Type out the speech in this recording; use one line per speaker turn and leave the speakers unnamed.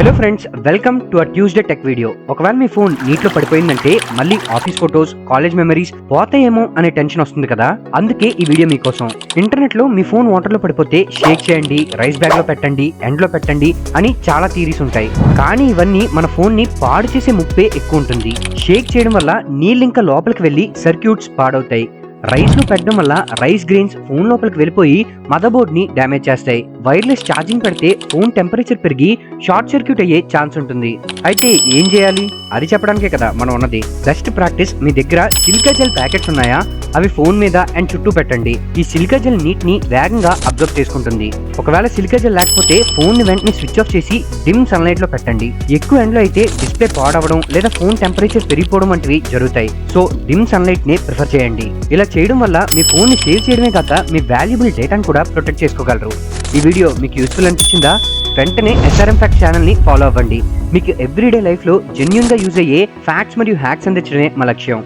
Hello friends welcome to a Tuesday tech video ఒకవేళ మీ phone నీటిలో పడిపోయిందంటే మళ్ళీ ఆఫీస్ ఫోటోస్ కాలేజ్ మెమరీస్ పోతాయేమో అనే టెన్షన్ వస్తుంది కదా? అందుకే ఈ వీడియో మీకోసం. ఇంటర్నెట్లో మీ ఫోన్ వాటర్లో పడిపోతే షేక్ చేయండి రైస్ బ్యాగ్లో పెట్టండి ఎండ్లో పెట్టండి అని చాలా థీరీస్ ఉంటాయి. కానీ ఇవన్నీ మన ఫోన్ని పాడు చేసే ముప్పే ఎక్కువ ఉంటుంది. షేక్ చేయడం వల్ల నీళ్ళు ఇంకా లోపలికి వెళ్ళి సర్క్యూట్స్ పాడవుతాయి. రైస్లో పెట్టడం వల్ల రైస్ గ్రెయిన్స్ ఫోన్ లోపలికి వెళ్ళిపోయి మదర్ బోర్డ్ని డ్యామేజ్ చేస్తాయి. వైర్లెస్ ఛార్జింగ్ పెడితే ఫోన్ టెంపరేచర్ పెరిగి షార్ట్ సర్క్యూట్ అయ్యే ఛాన్స్ ఉంటుంది. అయితే ఏం చేయాలి? అది చెప్పడానికే కదా మనం ఉన్నది. బెస్ట్ ప్రాక్టీస్ మీ దగ్గర సిలికా జెల్ ప్యాకెట్స్ ఉన్నాయా? అవి ఫోన్ మీద అండ్ చుట్టూ పెట్టండి. ఈ సిలికా జెల్ నీట్ని వేగంగా అబ్జర్వ్ చేసుకుంటుంది. ఒకవేళ సిలికా జెల్ లేకపోతే ఫోన్ని వెంటనే స్విచ్ ఆఫ్ చేసి డిమ్ సన్లైట్లో పెట్టండి. ఎక్కువ ఎండ్లో అయితే డిస్ప్లే పాడవడం లేదా ఫోన్ టెంపరేచర్ పెరిగిపోవడం వంటివి జరుగుతాయి. సో డిమ్ సన్లైట్ని ప్రిఫర్ చేయండి. ఇలా చేయడం వల్ల మీ ఫోన్ని సేవ్ చేయడమే కాక మీ వాల్యుబుల్ డేటాను కూడా ప్రొటెక్ట్ చేసుకోగలరు. ఈ వీడియో మీకు యూస్ఫుల్ అనిపించిందా? వెంటనే ఎస్ఆర్ఎం ఫ్యాక్ట్ ఛానల్ని ఫాలో అవ్వండి. మీకు ఎవ్రీడే లైఫ్లో జెన్యున్గా యూజ్ అయ్యే ఫ్యాక్ట్స్ మరియు హ్యాక్స్ అందించడమే మా లక్ష్యం.